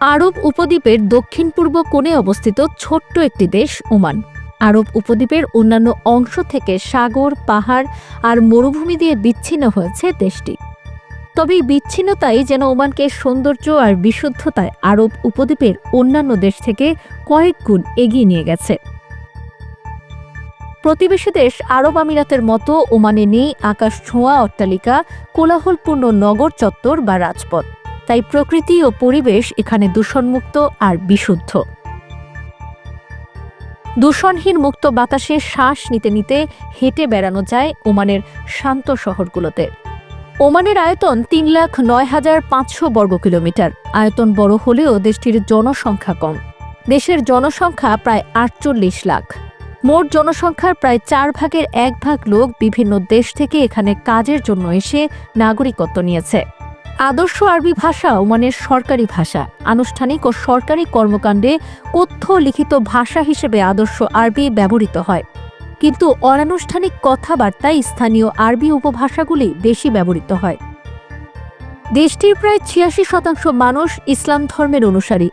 আরব উপদ্বীপের দক্ষিণ পূর্ব কোণে অবস্থিত ছোট্ট একটি দেশ ওমান। আরব উপদ্বীপের অন্যান্য অংশ থেকে সাগর, পাহাড় আর মরুভূমি দিয়ে বিচ্ছিন্ন হয়েছে দেশটি। তবে এই বিচ্ছিন্নতাই যেন ওমানকে সৌন্দর্য আর বিশুদ্ধতায় আরব উপদ্বীপের অন্যান্য দেশ থেকে কয়েক গুণ এগিয়ে নিয়ে গেছে। প্রতিবেশী দেশ আরব আমিরাতের মতো ওমানে নেই আকাশ ছোঁয়া অট্টালিকা, কোলাহলপূর্ণ নগর চত্বর বা রাজপথ। তাই প্রকৃতি ও পরিবেশ এখানে দূষণমুক্ত আর বিশুদ্ধ। দূষণহীন মুক্ত বাতাসে শ্বাস নিতে নিতে হেঁটে বেড়ানো যায় ওমানের শান্ত শহরগুলোতে। ওমানের আয়তন তিন লাখ নয় হাজার পাঁচশো বর্গ কিলোমিটার। আয়তন বড় হলেও দেশটির জনসংখ্যা কম। দেশের জনসংখ্যা প্রায় আটচল্লিশ লাখ। মোট জনসংখ্যার প্রায় চার ভাগের এক ভাগ লোক বিভিন্ন দেশ থেকে এখানে কাজের জন্য এসে নাগরিকত্ব নিয়েছে। আদর্শ আরবি ভাষা ওমানের সরকারি ভাষা। আনুষ্ঠানিক ও সরকারি কর্মকাণ্ডে কথ্য লিখিত ভাষা হিসেবে আদর্শ আরবি ব্যবহৃত হয়। কিন্তু অনানুষ্ঠানিক কথাবার্তায় স্থানীয় আরবি উপভাষাগুলি বেশি ব্যবহৃত হয়। দেশটির প্রায় ছিয়াশি শতাংশ মানুষ ইসলাম ধর্মের অনুসারী।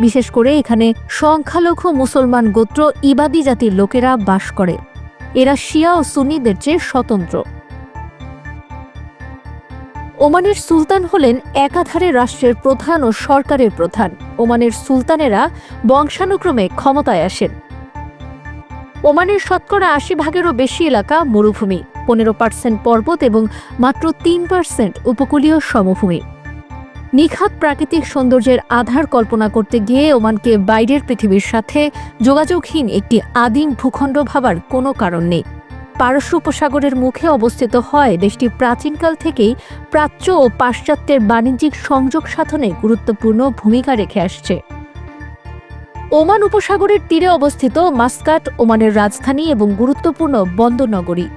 বিশেষ করে এখানে সংখ্যালঘু মুসলমান গোত্র ইবাদি জাতির লোকেরা বাস করে। এরা শিয়া ও সুন্নিদের চেয়ে স্বতন্ত্র। ওমানের সুলতান হলেন একাধারে রাষ্ট্রের প্রধান ও সরকারের প্রধান। ওমানের সুলতানেরা বংশানুক্রমে ক্ষমতায় আসেন। ওমানের শতকরা আশি ভাগেরও বেশি এলাকা মরুভূমি, পনেরো পার্সেন্ট পর্বত এবং মাত্র তিন পার্সেন্ট উপকূলীয় সমভূমি। নিখাত প্রাকৃতিক সৌন্দর্যের আধার কল্পনা করতে গিয়ে ওমানকে বাইরের পৃথিবীর সাথে যোগাযোগহীন একটি আদিম ভূখণ্ড ভাবার কোনো কারণ নেই। পারস্য উপসাগরের মুখে অবস্থিত হয়। দেশটি প্রাচীনকাল থেকেই প্রাচ্য ও পাশ্চাত্যের বাণিজ্যিক সংযোগ সাধনে গুরুত্বপূর্ণ ভূমিকা রেখে আসছে। ওমান উপসাগরের তীরে অবস্থিত মাস্কাট ওমানের রাজধানী এবং গুরুত্বপূর্ণ বন্দরনগরী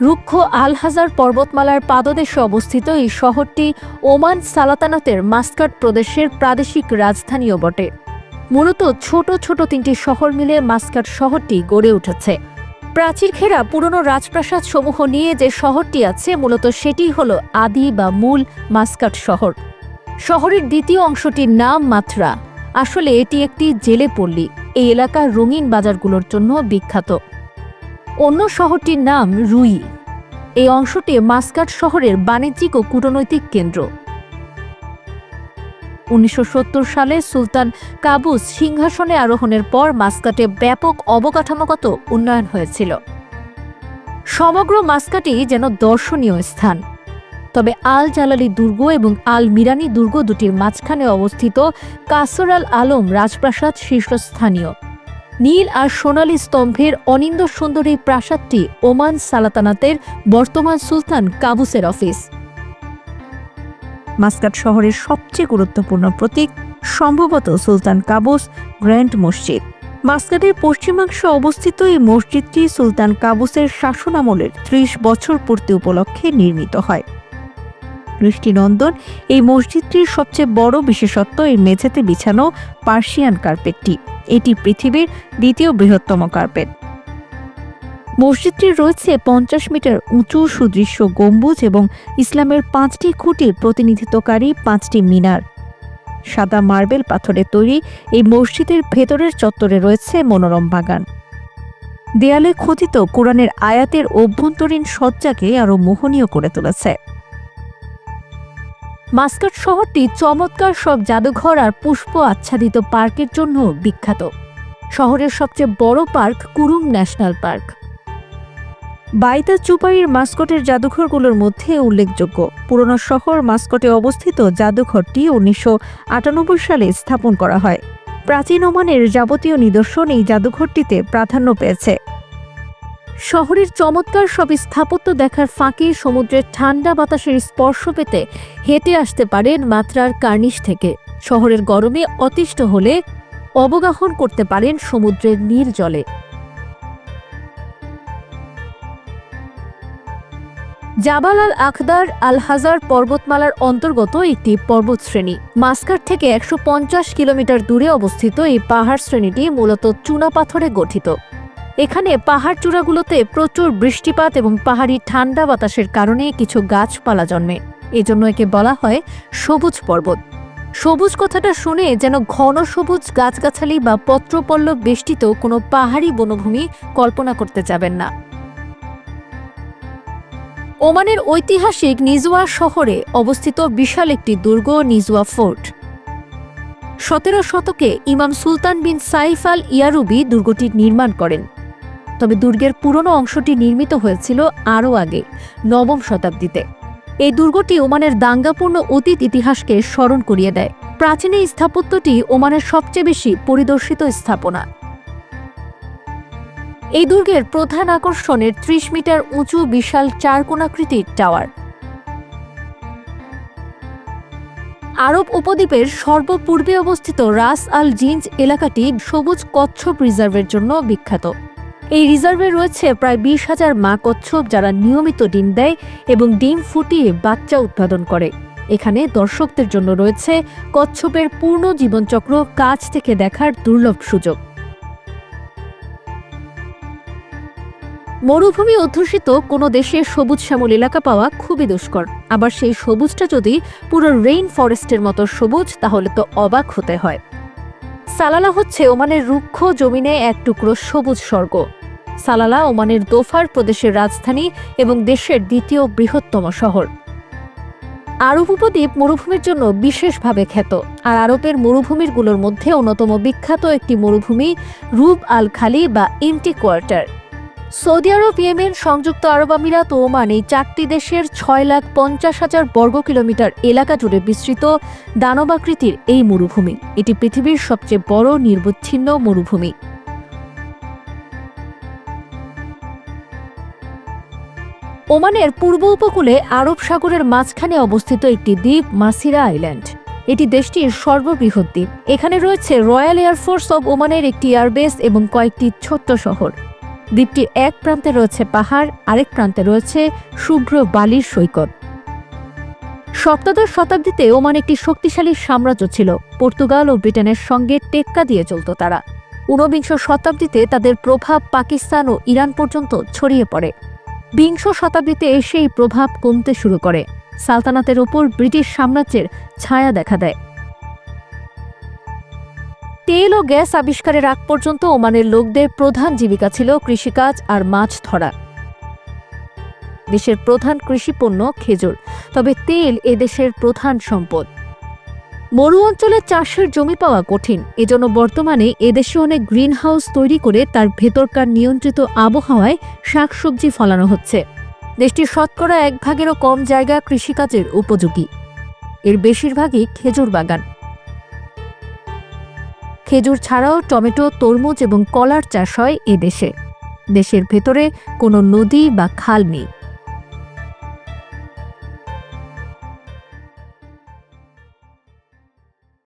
রুক্ষ আল হাজার পর্বতমালার পাদদেশে অবস্থিত এই শহরটি ওমান সালাতানাতের মাস্কাট প্রদেশের প্রাদেশিক রাজধানীও বটে। মূলত ছোট ছোট তিনটি শহর মিলে মাস্কাট শহরটি গড়ে উঠেছে। প্রাচীর ঘেরা পুরনো রাজপ্রাসাদ সমূহ নিয়ে যে শহরটি আছে, মূলত সেটি হল আদি বা মূল মাস্কাট শহর। শহরের দ্বিতীয় অংশটির নাম মাত্রা। আসলে এটি একটি জেলে পল্লী। এই এলাকার রঙিন বাজারগুলোর জন্য বিখ্যাত। অন্য শহরটির নাম রুই। এই অংশটি মাস্কাট শহরের বাণিজ্যিক ও কূটনৈতিক কেন্দ্র। উনিশশো সত্তর সালে সুলতান কাবুস সিংহাসনে আরোহণের পর মাস্কাটে ব্যাপক অবকাঠামোগত উন্নয়ন হয়েছিল। সমগ্র মাস্কাটি যেন দর্শনীয় স্থান। তবে আল জালালি দুর্গ এবং আল মিরানি দুর্গ দুটির মাঝখানে অবস্থিত কাসর আল আলম রাজপ্রাসাদ শীর্ষস্থানীয়। নীল আর সোনালী স্তম্ভের অনিন্দ সুন্দর এই প্রাসাদটি ওমান সালাতানাতের বর্তমান সুলতান কাবুসের অফিস। মাস্কাট শহরের সবচেয়ে গুরুত্বপূর্ণ প্রতীক সম্ভবত সুলতান কাবুস গ্র্যান্ড মসজিদ। মাস্কাটের পশ্চিমাংশে অবস্থিত এই মসজিদটি সুলতান কাবুসের শাসনামলের ত্রিশ বছর পূর্তি উপলক্ষে নির্মিত হয়। দৃষ্টিনন্দন, এই মসজিদটির সবচেয়ে বড় বিশেষত্ব এর মেঝেতে বিছানো পার্সিয়ান কার্পেটটি। এটি পৃথিবীর দ্বিতীয় বৃহত্তম কার্পেট। মসজিদটির রয়েছে পঞ্চাশ মিটার উঁচু, সুদৃশ্য গম্বুজ এবং ইসলামের পাঁচটি খুঁটির প্রতিনিধিত্বকারী পাঁচটি মিনার। সাদা মার্বেল পাথরে তৈরি এই মসজিদের ভেতরের চত্বরে রয়েছে মনোরম বাগান। দেয়ালে খোদিত কোরআনের আয়াতের অভ্যন্তরীণ সজ্জাকে আরও মোহনীয় করে তুলেছে। মাস্কাট শহরটি চমৎকার সব জাদুঘর আর পুষ্প আচ্ছাদিত পার্কের জন্য বিখ্যাত। শহরের সবচেয়ে বড় পার্ক কুরুং ন্যাশনাল পার্ক। বাইতা চুপাইয়ের মাস্কটের জাদুঘরগুলোর মধ্যে উল্লেখযোগ্য। পুরনো শহর মাস্কটে অবস্থিত জাদুঘরটি উনিশশো আটানব্বই সালে স্থাপন করা হয়। প্রাচীন ওমানের যাবতীয় নিদর্শন এই জাদুঘরটিতে প্রাধান্য পেয়েছে। শহরের চমৎকার সব স্থাপত্য দেখার ফাঁকে সমুদ্রের ঠান্ডা বাতাসের স্পর্শ পেতে হেঁটে আসতে পারেন মাত্রার কার্নিশ থেকে। শহরের গরমে অতিষ্ঠ হলে অবগাহন করতে পারেন সমুদ্রের নীর জলে। জাবাল আল আখদার আল হাজার পর্বতমালার অন্তর্গত একটি পর্বতশ্রেণী। মাস্কার থেকে একশো পঞ্চাশ কিলোমিটার দূরে অবস্থিত এই পাহাড় শ্রেণীটি মূলত চুনা পাথরে গঠিত। এখানে পাহাড় চূড়াগুলোতে প্রচুর বৃষ্টিপাত এবং পাহাড়ি ঠান্ডা বাতাসের কারণে কিছু গাছপালা জন্মে। এজন্য একে বলা হয় সবুজ পর্বত। সবুজ কথাটা শুনে যেন ঘন সবুজ গাছগাছালি বা পত্রপল্লব বেষ্টিত কোনো পাহাড়ি বনভূমি কল্পনা করতে যাবেন না। ওমানের ঐতিহাসিক নিজুয়া শহরে অবস্থিত বিশাল একটি দুর্গ নিজুয়া ফোর্ট। সতেরো শতকে ইমাম সুলতান বিন সাইফ আল ইয়ারুবি দুর্গটি নির্মাণ করেন। তবে দুর্গের পুরনো অংশটি নির্মিত হয়েছিল আরও আগে, নবম শতাব্দীতে। এই দুর্গটি ওমানের দাঙ্গাপূর্ণ অতীত ইতিহাসকে স্মরণ করিয়ে দেয়। প্রাচীন এই স্থাপত্যটি ওমানের সবচেয়ে বেশি পরিদর্শিত স্থাপনা। এই দুর্গের প্রধান আকর্ষণের ত্রিশ মিটার উঁচু বিশাল চারকোণাকৃতির টাওয়ার। আরব উপদ্বীপের সর্বপূর্বে অবস্থিত রাস আল জিঞ্জ এলাকাটি সবুজ কচ্ছপ রিজার্ভের জন্য বিখ্যাত। এই রিজার্ভে রয়েছে প্রায় বিশ হাজার মা কচ্ছপ যারা নিয়মিত ডিম দেয় এবং ডিম ফুটিয়ে বাচ্চা উৎপাদন করে। এখানে দর্শকদের জন্য রয়েছে কচ্ছপের পূর্ণ জীবনচক্র কাছ থেকে দেখার দুর্লভ সুযোগ। মরুভূমি অধ্যুষিত কোনো দেশে সবুজ শ্যামল এলাকা পাওয়া খুবই দুষ্কর। আবার সেই সবুজটা যদি পুরো রেইন ফরেস্টের মতো সবুজ, তাহলে তো অবাক হতে হয়। সালালা হচ্ছে ওমানের রুক্ষ জমিনে এক টুকরো সবুজ স্বর্গ। সালালা ওমানের দোফার প্রদেশের রাজধানী এবং দেশের দ্বিতীয় বৃহত্তম শহর। আরব উপদ্বীপ মরুভূমির জন্য বিশেষভাবে খ্যাত, আর আরবের মরুভূমিরগুলোর মধ্যে অন্যতম বিখ্যাত একটি মরুভূমি রুব আল খালি বা ইন্টি কোয়ার্টার সৌদি আরব, ইয়েমেন, সংযুক্ত আরব আমিরাত ওমান এই চারটি দেশের ছয় লাখ পঞ্চাশ হাজার বর্গ কিলোমিটার এলাকা জুড়ে বিস্তৃত দানবাকৃতির এই মরুভূমি। এটি পৃথিবীর সবচেয়ে বড় নির্বচ্ছিন্ন মরুভূমি। ওমানের পূর্ব উপকূলে আরব সাগরের মাঝখানে অবস্থিত একটি দ্বীপ, মাসিরা আইল্যান্ড। এটি দেশটির সর্ববৃহৎ দ্বীপ। এখানে রয়েছে রয়্যাল এয়ারফোর্স অব ওমানের একটি এয়ারবেস এবং কয়েকটি ছোট্ট শহর। দ্বীপটির এক প্রান্তে রয়েছে পাহাড়, আরেক প্রান্তে রয়েছে শুভ্র বালির সৈকত। সপ্তদশ শতাব্দীতে ওমান একটি শক্তিশালী সাম্রাজ্য ছিল। পর্তুগাল ও ব্রিটেনের সঙ্গে টেক্কা দিয়ে চলত তারা। ঊনবিংশ শতাব্দীতে তাদের প্রভাব পাকিস্তান ও ইরান পর্যন্ত ছড়িয়ে পড়ে। বিংশ শতাব্দীতে এসে এই প্রভাব কমতে শুরু করে। সালতানাতের ওপর ব্রিটিশ সাম্রাজ্যের ছায়া দেখা দেয়। তেল ও গ্যাস আবিষ্কারের আগ পর্যন্ত ওমানের লোকদের প্রধান জীবিকা ছিল কৃষিকাজ আর মাছ ধরা। দেশের প্রধান কৃষিপণ্য খেজুর, তবে তেল এদেশের প্রধান সম্পদ। মরু অঞ্চলে চাষের জমি পাওয়া কঠিন এজন্য বর্তমানে এদেশে অনেক গ্রিন হাউস তৈরি করে তার ভেতরকার নিয়ন্ত্রিত আবহাওয়ায় শাকসবজি ফলানো হচ্ছে। দেশটির শতকরা এক ভাগেরও কম জায়গা কৃষিকাজের উপযোগী। এর বেশিরভাগই খেজুর বাগান। খেজুর ছাড়াও টমেটো, তরমুজ এবং কলার চাষ হয় এদেশে দেশে। দেশের ভেতরে কোনো নদী বা খাল নেই।